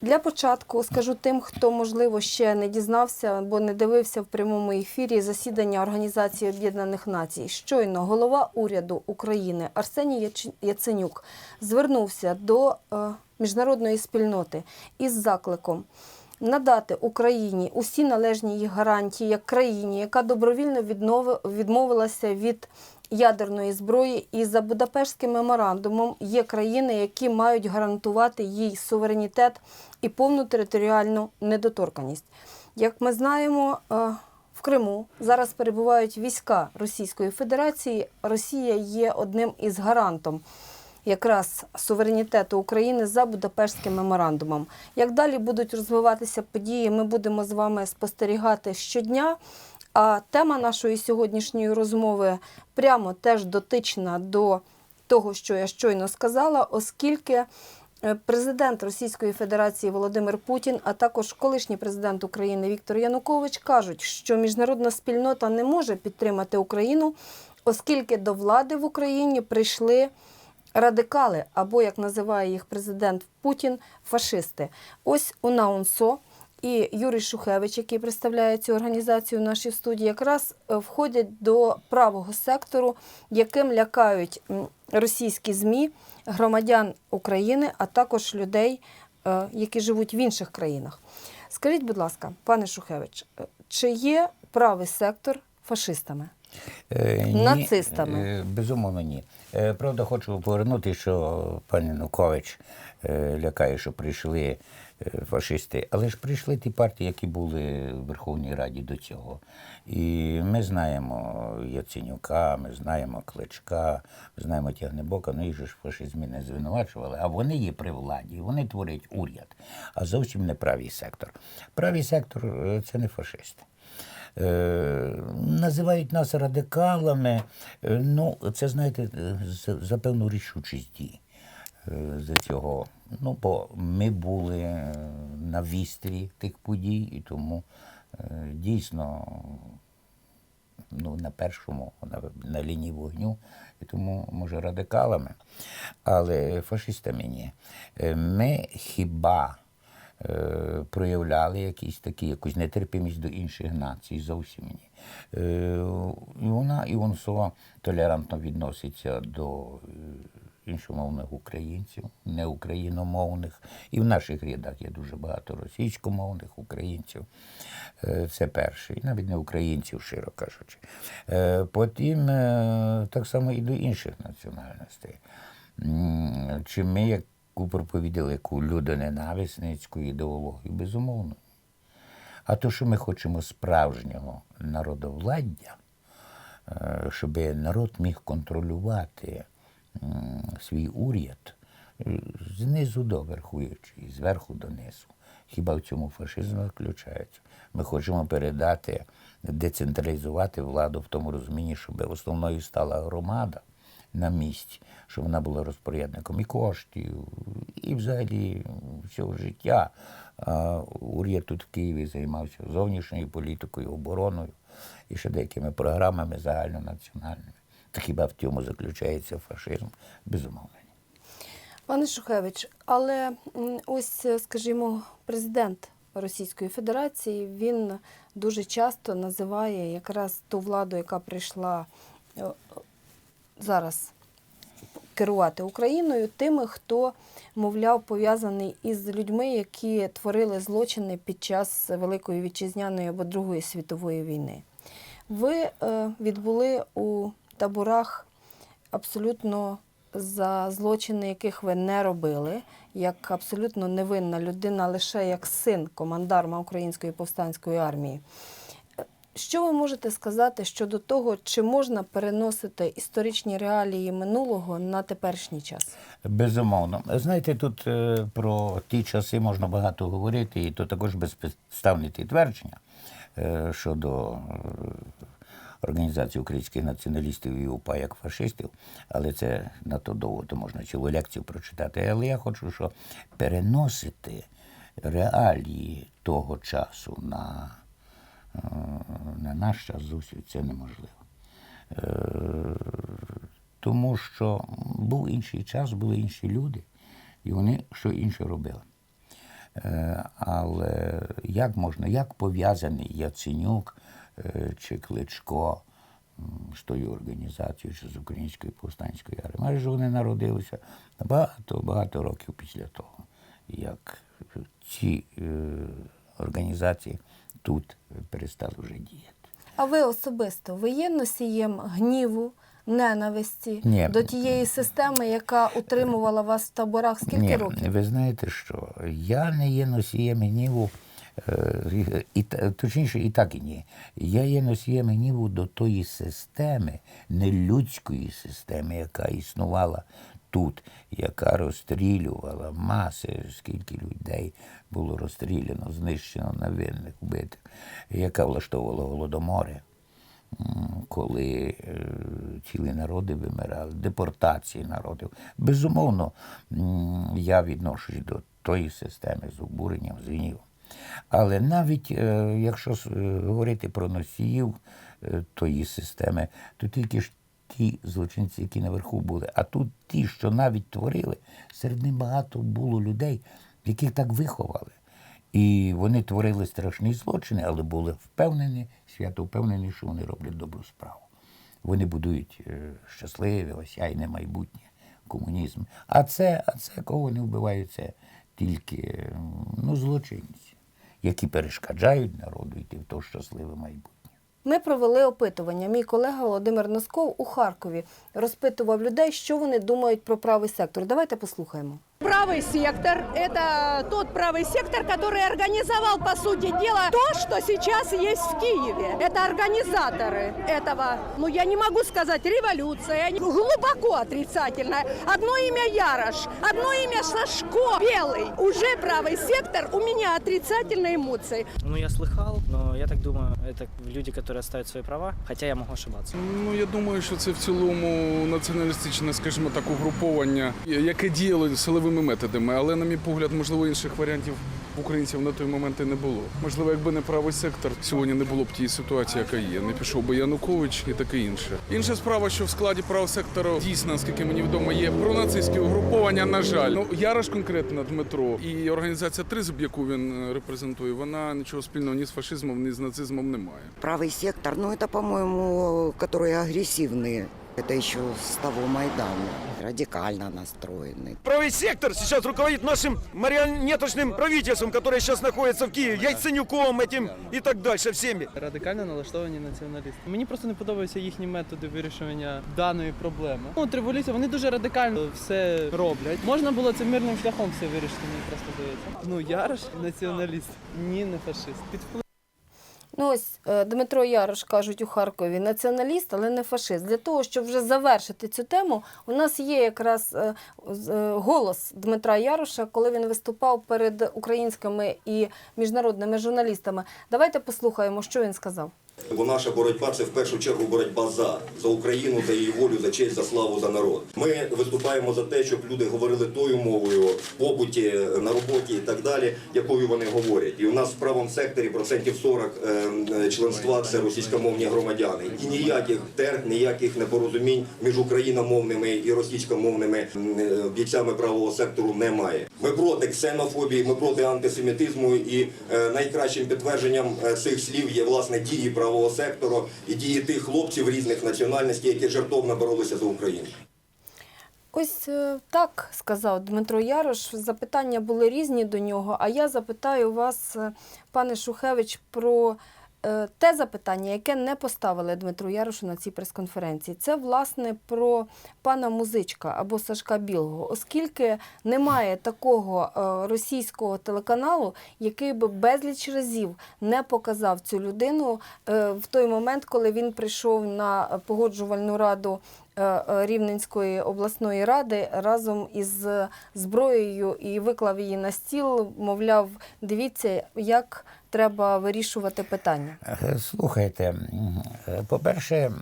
Для початку скажу тим, хто можливо ще не дізнався або не дивився в прямому ефірі засідання Організації Об'єднаних Націй. Щойно голова уряду України Арсеній Яценюк звернувся до е, міжнародної спільноти із закликом надати Україні усі належні їй гарантії як країні, яка добровільно відмовилася від ядерної зброї, і за Будапештським меморандумом є країни, які мають гарантувати їй суверенітет і повну територіальну недоторканність. Як ми знаємо, е, в Криму зараз перебувають війська Російської Федерації. Росія є одним із гарантом якраз суверенітету України за Будапештським меморандумом. Як далі будуть розвиватися події, ми будемо з вами спостерігати щодня. А тема нашої сьогоднішньої розмови прямо теж дотична до того, що я щойно сказала, оскільки е, президент Російської Федерації Володимир Путін, а також колишній президент України Віктор Янукович кажуть, що міжнародна спільнота не може підтримати Україну, оскільки до влади в Україні прийшли радикали, або як називає їх президент Путін, фашисти. Ось УНАУНСО і Юрій Шухевич, який представляє цю організацію в нашій студії, якраз е, входять до правого сектору, яким лякають російські ЗМІ, громадян України, а також людей, е, які живуть в інших країнах. Скажіть, будь ласка, пане Шухевич, е, чи є правий сектор фашистами? Ні, Нацистами. Безумовно, ні. Правда, хочу повернути, що пан Янукович е, лякає, що прийшли фашисти, але ж прийшли ті партії, які були в Верховній Раді до цього. І ми знаємо Яценюка, ми знаємо Кличка, ми знаємо Тягнебока, ну їх же ж фашизмі не звинувачували, а вони є при владі, вони творять уряд, а зовсім не правий сектор. Правий сектор е, це не фашисти. Е, називають нас радикалами. Е, Ну, це, знаєте, за, певну рішучість дій за цього. Ну, бо ми були е, на вістрі тих подій, і тому е, дійсно ну, на першому, на, на лінії вогню, і тому, може, радикалами, але фашистами ні. Е, Ми хіба проявляли якісь такі, якусь нетерпимість до інших націй, зовсім ні. І вона, і УНСО толерантно відноситься до іншомовних українців, неукраїномовних. І в наших рядах є дуже багато російськомовних українців. Е, Це перше. І навіть не українців, щиро кажучи. Е, Потім е, так само і до інших національностей. Чи ми яку проповідали яку людоненависницьку ідеологію? Безумовно. А то, що ми хочемо справжнього народовладдя, щоб народ міг контролювати свій уряд е, знизу до верхуючи, і зверху донизу. Хіба в цьому фашизм заключається? Ми хочемо передати, децентралізувати владу в тому розумінні, щоб основною стала громада на місці, щоб вона була розпорядником і коштів, і взагалі всього життя. А уряд тут в Києві займався зовнішньою політикою, обороною і ще деякими програмами загальнонаціональними. Хіба в цьому заключається фашизм? Безумовно. Пане Шухевич, але ось, скажімо, президент Російської Федерації він дуже часто називає якраз ту владу, яка прийшла е, зараз керувати Україною, тими, хто, мовляв, пов'язаний із людьми, які творили злочини під час Великої вітчизняної або Другої світової війни. Ви е, відбули у таборах абсолютно за злочини, яких ви не робили, як абсолютно невинна людина, лише як син командарма Української повстанської армії. Що ви можете сказати щодо того, чи можна переносити історичні реалії минулого на теперішній час? Безумовно. Знаєте, тут е, про ті часи можна багато говорити, і то також безпідставні ті твердження е, щодо організації українських націоналістів і УПА як фашистів, але це надто довго, то можна цілу лекцію прочитати. Але я хочу, що переносити реалії того часу на, е, на наш час зовсім це неможливо. Е, тому що був інший час, були інші люди, і вони що інше робили. Е, Але як можна, як пов'язаний Яценюк чи Кличко з тою організацією, чи з Українською повстанською армією? Майже вони народилися багато, багато років після того, як ці е, організації тут перестали вже діяти. А ви особисто ви є носієм гніву, ненависті Ні. до тієї системи, яка утримувала вас в таборах скільки Ні, років? ви знаєте що? Я не є носієм гніву, е, і, та- точніше, і так і ні. Я є носієм гніву до тої системи, нелюдської системи, яка існувала тут, яка розстрілювала маси, скільки людей було розстріляно, знищено невинних, вбитих, яка влаштовувала голодомори. Коли е, цілі народи вимирали, депортації народів. Безумовно, я відношусь до тої системи з обуренням, з гнівом. Але навіть е, якщо е, говорити про носіїв е, тої системи, то тільки ж ті злочинці, які наверху були, а тут ті, що навіть творили, серед них багато було людей, яких так виховали. І вони творили страшні злочини, але були впевнені, свято впевнені, що вони роблять добру справу. Вони будують щасливе, осяйне майбутнє, комунізм. А це, а це кого вони вбивають, тільки ну, злочинці, які перешкоджають народу йти в то щасливе майбутнє. Ми провели опитування. Мій колега Володимир Носков у Харкові розпитував людей, що вони думають про правий сектор. Давайте послухаємо. Правый сектор – это тот правый сектор, который организовал, по сути дела, то, что сейчас есть в Киеве. Это организаторы этого, ну, я не могу сказать, революция, они глубоко отрицательная. Одно имя Ярош, одно имя Сашко, Белый. Уже правый сектор, у меня отрицательные эмоции. Ну, я слыхал, но я так думаю, це люди, які ставлять свої права, хоча я можу ошибатися. Ну я думаю, що це в цілому націоналістичне, скажімо так, угруповання, яке діяло силовими методами, але, на мій погляд, можливо, інших варіантів українців на той момент і не було. Можливо, якби не правий сектор, сьогодні не було б тієї ситуації, яка є. Не пішов би Янукович і таке інше. Інша справа, що в складі правого сектору дійсно, наскільки мені відомо, є пронацистські угруповання. На жаль, ну Ярош конкретно Дмитро і організація Тризуб, яку він е, репрезентує, вона нічого спільного ні з фашизмом, ні з нацизмом не має. Правый сектор, ну это, по-моему, которые агрессивные. Это еще с того Майдана, радикально настроенные. Правый сектор сейчас руководит нашим марионеточным правительством, которое сейчас находится в Киеве, Яйценюком этим и так дальше, всеми. радикально налаштовані націоналісти. Мені просто не подобаються їхні методи вирішення даної проблеми. Ну, от революція, вони дуже радикально все роблять. Можна було це мирним шляхом все вирішити, мені просто здається. Ну, Ярош націоналіст, ні, не фашист. Під впливом Ну ось е, Дмитро Ярош кажуть у Харкові націоналіст, але не фашист. Для того, щоб вже завершити цю тему, у нас є якраз е, е, голос Дмитра Яроша, коли він виступав перед українськими і міжнародними журналістами. Давайте послухаємо, що він сказав. Бо наша боротьба це в першу чергу боротьба за, за Україну, за її волю, за честь, за славу, за народ. Ми виступаємо за те, щоб люди говорили тою мовою в побуті, на роботі і так далі, якою вони говорять. І у нас в правому секторі процентів 40 е, е, членства це російськомовні громадяни. І ніяких тер, ніяких непорозумінь між україномовними і російськомовними е, бійцями правого сектору немає. Ми проти ксенофобії, ми проти антисемітизму, і найкращим підтвердженням цих слів є власне дії правого сектору і дії тих хлопців різних національностей, які жертовно боролися за Україну. Ось е, так сказав Дмитро Ярош. Запитання були різні до нього. А я запитаю вас, е, пане Шухевич, про те запитання, яке не поставили Дмитру Ярошу на цій прес-конференції. Це власне про пана музичка або Сашка Білого, оскільки немає такого е, російського телеканалу, який би безліч разів не показав цю людину е, в той момент, коли він прийшов на погоджувальну раду е, е, Рівненської обласної ради разом із зброєю і виклав її на стіл, мовляв, дивіться, як треба вирішувати питання. Е, Слухайте, е, по-перше,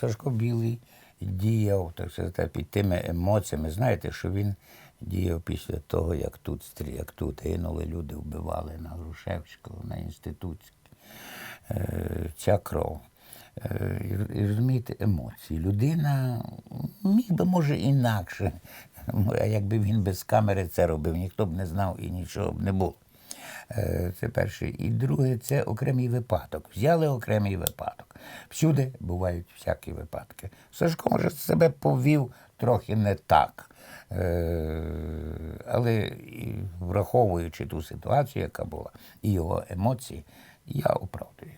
Сашко Білий діяв так сказати, під тими емоціями. Знаєте, що він діяв після того, як тут як тут гинули люди, вбивали на Грушевського, на інститутській. Е, Ця кров. Розумієте, емоції. Людина міг би, може, інакше. А якби він без камери це робив, ніхто б не знав і нічого б не було. Е, Це перше. І друге, це окремий випадок. Взяли окремий випадок. Всюди бувають всякі випадки. Сашко, може, себе повів трохи не так. Е, Але враховуючи ту ситуацію, яка була, і його емоції, я оправдую.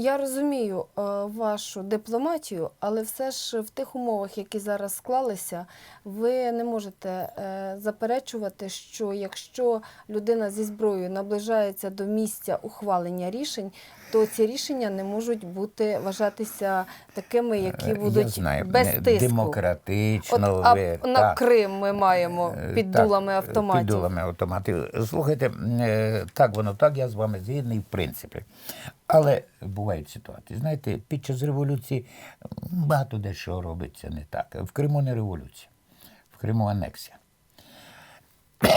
Я розумію е, вашу дипломатію, але все ж в тих умовах, які зараз склалися, ви не можете е, заперечувати, що якщо людина зі зброєю наближається до місця ухвалення рішень, то ці рішення не можуть бути вважатися такими, які Е, будуть я знаю, без тиску. демократично. От, а ви- на так. Крим ми маємо під так, дулами автоматів. Під дулами автоматів. Слухайте, так воно так, я з вами згідний в принципі. Але бувають ситуації. Знаєте, під час революції багато дещо робиться не так. В Криму не революція, в Криму анексія.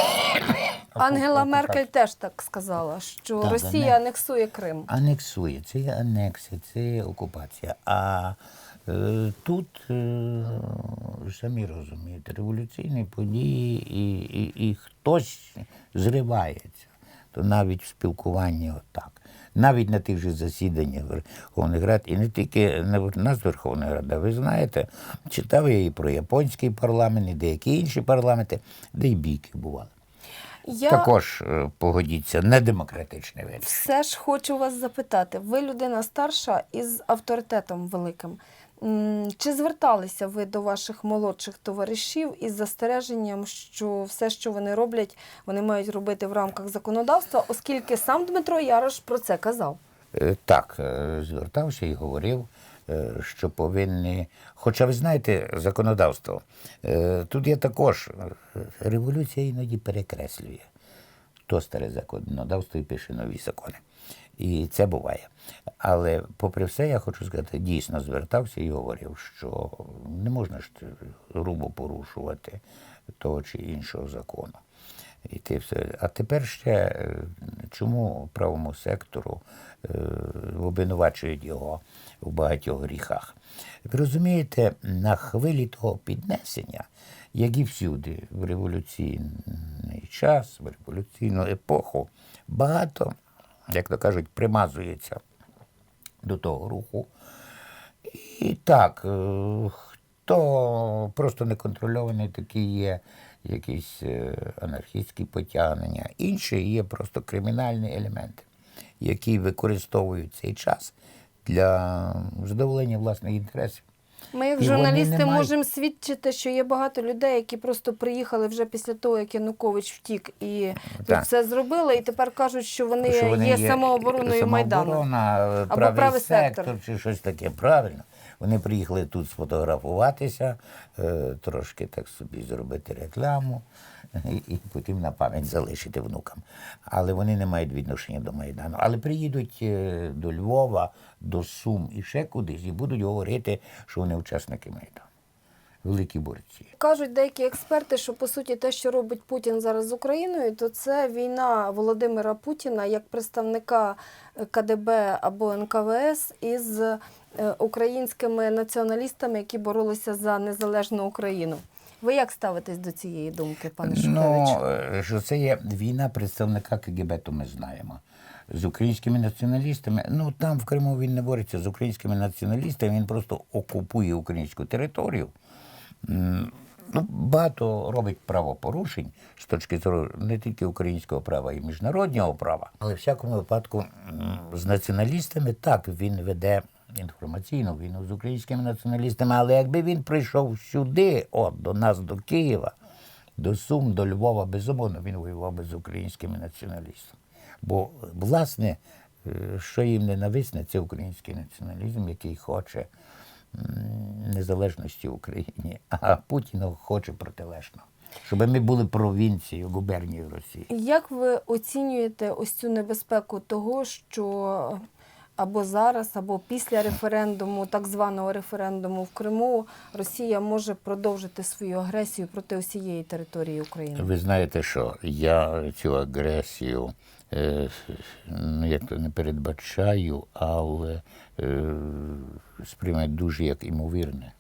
Ангела Меркель теж так сказала, що Так, Росія анек- анексує Крим. Анексує, це є анексія, це є окупація. А е, тут, е, самі розумієте, революційні події і, і, і хтось зривається, то навіть в спілкуванні отак. Навіть на тих же засіданнях Верховних Рад, і не тільки на нас Верховної Ради. ви знаєте, читав я і про японський парламент, і деякі інші парламенти, де й бійки бували. Я Також е, погодіться, недемократичний вид. все ж хочу вас запитати. Ви людина старша із авторитетом великим. Чи зверталися ви до ваших молодших товаришів із застереженням, що все, що вони роблять, вони мають робити в рамках законодавства, оскільки сам Дмитро Ярош про це казав? Е, Так, е, звертався і говорив, е, що повинні. Хоча ви знаєте, законодавство. Тут є також революція іноді перекреслює. То старе законодавство і пише нові закони. І це буває. Але, попри все, я хочу сказати, дійсно звертався і говорив, що не можна ж грубо порушувати того чи іншого закону. І те все. А тепер ще е, чому правому сектору е, обвинувачують його в багатьох гріхах? Ви розумієте, на хвилі того піднесення, як і всюди, в революційний час, в революційну епоху, багато, як то кажуть, примазується до того руху. І так, е, хто просто неконтрольований, такі є якісь е, анархістські потягнення. Інші є просто кримінальні елементи, які використовують цей час для задоволення власних інтересів. Ми, як І вони журналісти, не мають- можемо свідчити, що є багато людей, які просто приїхали вже після того, як Янукович втік і тут Так. все зробили, і тепер кажуть, що вони, що вони є, самообороною Майдану. самооборона, Або правий, правий сектор, сектор. чи щось таке. Правильно. Вони приїхали тут сфотографуватися, е, трошки так собі зробити рекламу і, і потім на пам'ять залишити внукам. Але вони не мають відношення до Майдану. Але приїдуть е, до Львова, до Сум і ще кудись, і будуть говорити, що вони учасники Майдану. Великі борці. Кажуть деякі експерти, що по суті те, що робить Путін зараз з Україною, то це війна Володимира Путіна як представника е, КДБ або НКВС із е, українськими націоналістами, які боролися за незалежну Україну. Ви як ставитесь до цієї думки, пане Шухевич? Ну, е, що це є війна представника КГБ, то ми знаємо. З українськими націоналістами, ну там в Криму він не бореться з українськими націоналістами, він просто окупує українську територію. Ну, багато робить правопорушень з точки зору не тільки українського права, і міжнародного права. Але в всякому випадку з націоналістами так він веде інформаційну війну з українськими націоналістами. Але якби він прийшов сюди, от до нас, до Києва, до Сум, до Львова, безумовно, він воював би з українськими націоналістами. Бо, власне, е, що їм ненависне, це український націоналізм, який хоче незалежності Україні, а Путін хоче протилежно. Щоб ми були провінцією, губернією Росії. Як ви оцінюєте ось цю небезпеку того, що або зараз, або після референдуму, так званого референдуму в Криму, Росія може продовжити свою агресію проти усієї території України? Ви знаєте, що я цю агресію е, ну, як то не передбачаю, але е, сприймаю дуже як імовірне.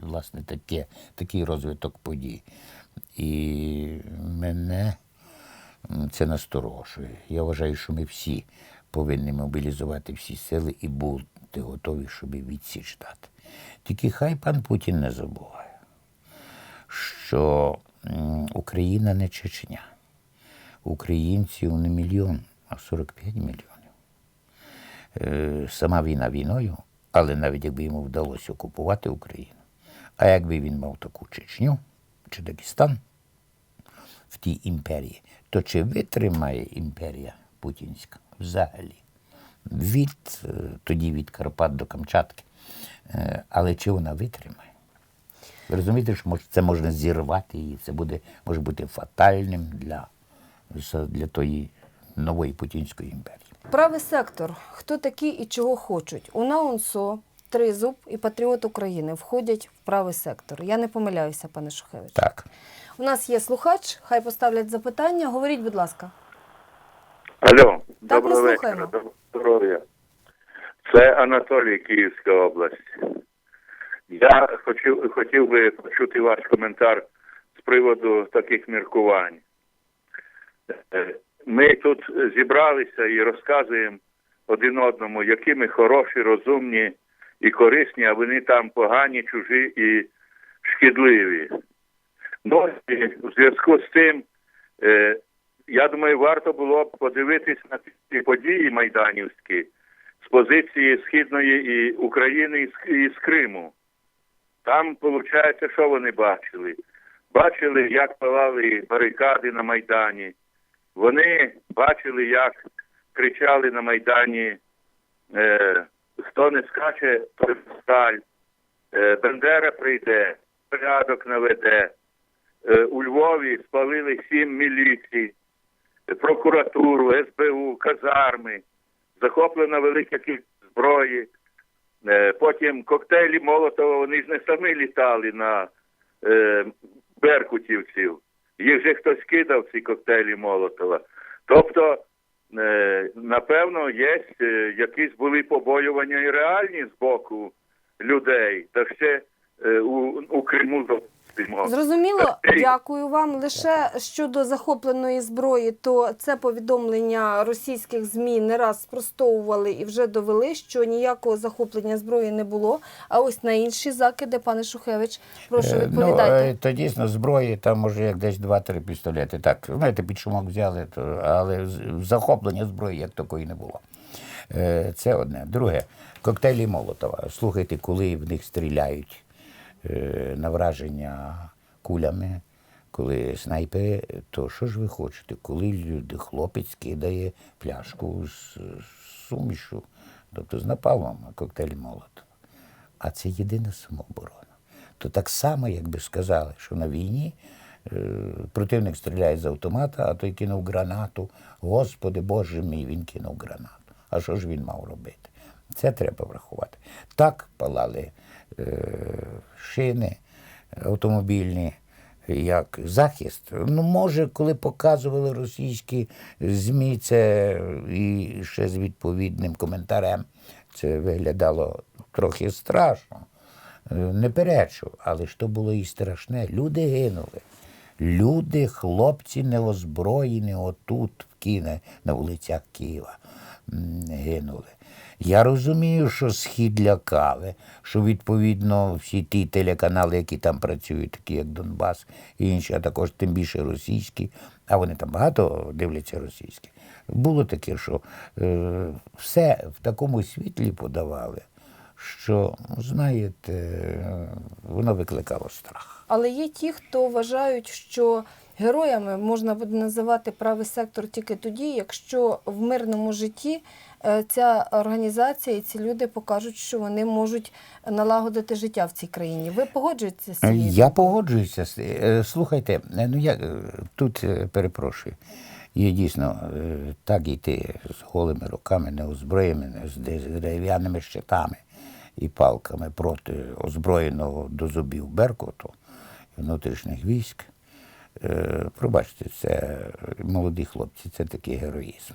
Власне, таке, такий розвиток подій. І мене це насторожує. Я вважаю, що ми всі повинні мобілізувати всі сили і бути готові, щоб відсіч дати. Тільки хай пан Путін не забуває, що Україна не Чечня. Українців не мільйон, а 45 мільйонів. Е, Сама війна війною, але навіть якби йому вдалося окупувати Україну, а якби він мав таку Чечню чи Дагестан в тій імперії, то чи витримає імперія путінська взагалі? Від е, тоді від Карпат до Камчатки. Е, Але чи вона витримає? Ви розумієте, що може- це можна зірвати її, це буде, може бути фатальним для, для тої нової путінської імперії. Правий сектор. Хто такі і чого хочуть? Уна Унсо, Тризуб і Патріот України входять в правий сектор. Я не помиляюся, пане Шухевич. Так. У нас є слухач, хай поставлять запитання. Говоріть, будь ласка. Алло, ми доброго вечора, доброго здоров'я. Це Анатолій, Київська область. Я хотів, хотів би почути ваш коментар з приводу таких міркувань. Е, Ми тут зібралися і розказуємо один одному, які ми хороші, розумні і корисні, а вони там погані, чужі і шкідливі. Ну, і в зв'язку з тим, е, я думаю, варто було б подивитись на ці події майданівські з позиції Східної і України і з, Криму. Там, виходить, що вони бачили? Бачили, як палали барикади на Майдані. Вони бачили, як кричали на Майдані е, хто не скаче, той сталь. Е, Бендера прийде, порядок наведе. Е, у Львові спалили сім міліцій, прокуратуру, СБУ, казарми, захоплена велика кількість зброї. Е, Потім коктейлі Молотова, вони ж не самі літали на е, беркутівців. Їх же хтось кидав ці коктейлі Молотова. Тобто, е, напевно, є е, якісь були побоювання і реальні з боку людей, та ще е, у, у Криму допустимо. Зрозуміло, Е, дякую вам. Лише щодо захопленої зброї, то це повідомлення російських ЗМІ не раз спростовували і вже довели, що ніякого захоплення зброї не було. А ось на інші закиди, пане Шухевич, прошу Е, відповідайте. Ну, е, то дійсно зброї, там може як десь два-три пістолети. Так, знаєте, під шумок взяли, то, але з- захоплення зброї як такої не було. Е, Це одне. Друге, коктейлі Молотова. Слухайте, коли в них стріляють е, на враження кулями, коли снайпери, то що ж ви хочете? Коли люди, хлопець кидає пляшку з, сумішу, тобто з напалмом, коктейль Молотова. А це єдина самооборона. То так само, якби сказали, що на війні е, противник стріляє з автомата, а той кинув гранату. Господи Боже мій, він кинув гранату. А що ж він мав робити? Це треба врахувати. Так палали е, шини автомобільні, як захист. Ну, може, коли показували російські ЗМІ, це і ще з відповідним коментарем, це виглядало трохи страшно. Е, Не перечу, але що було і страшне, люди гинули. Люди, хлопці неозброєні отут, в Кіне, на вулицях Києва, гинули. Я розумію, що схід лякали, що відповідно всі ті телеканали, які там працюють, такі як Донбас і інші, а також тим більше російські, а вони там багато дивляться російські. Було таке, що е, все в такому світлі подавали, що, знаєте, воно викликало страх. Але є ті, хто вважають, що героями можна буде називати правий сектор тільки тоді, якщо в мирному житті е, ця організація і ці люди покажуть, що вони можуть налагодити життя в цій країні. Ви погоджуєтеся з цією? Я погоджуюся. з- е, Слухайте, е, ну я тут перепрошую. Є дійсно так йти з голими руками, неозброєними, з дерев'яними щитами і палками проти озброєного до зубів Беркуту і внутрішніх військ. Е, Пробачте, це молоді хлопці, це такий героїзм.